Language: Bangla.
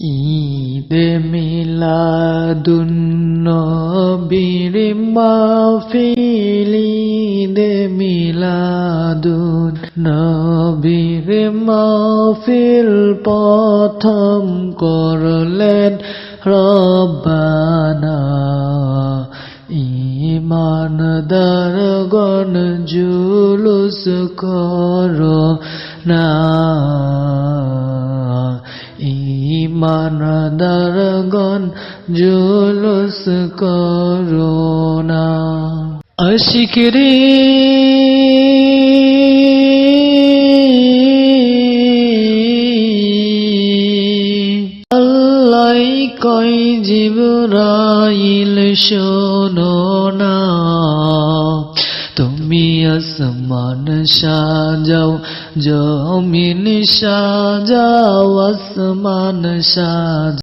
ঈদে মিলাদুন্নবীর মাহফিল ঈদে মিলাদুন নবীর মাহফিল প্রথম করলেন রব্বানা। ইমানদারগণ জুলুস করো না। ইমানদারগণ জুলুস করো না আশিকরে কই জিবরাইল শোনো না। তুমি আসমান সাজাও জমিন সাজাও আসমান সাজাও।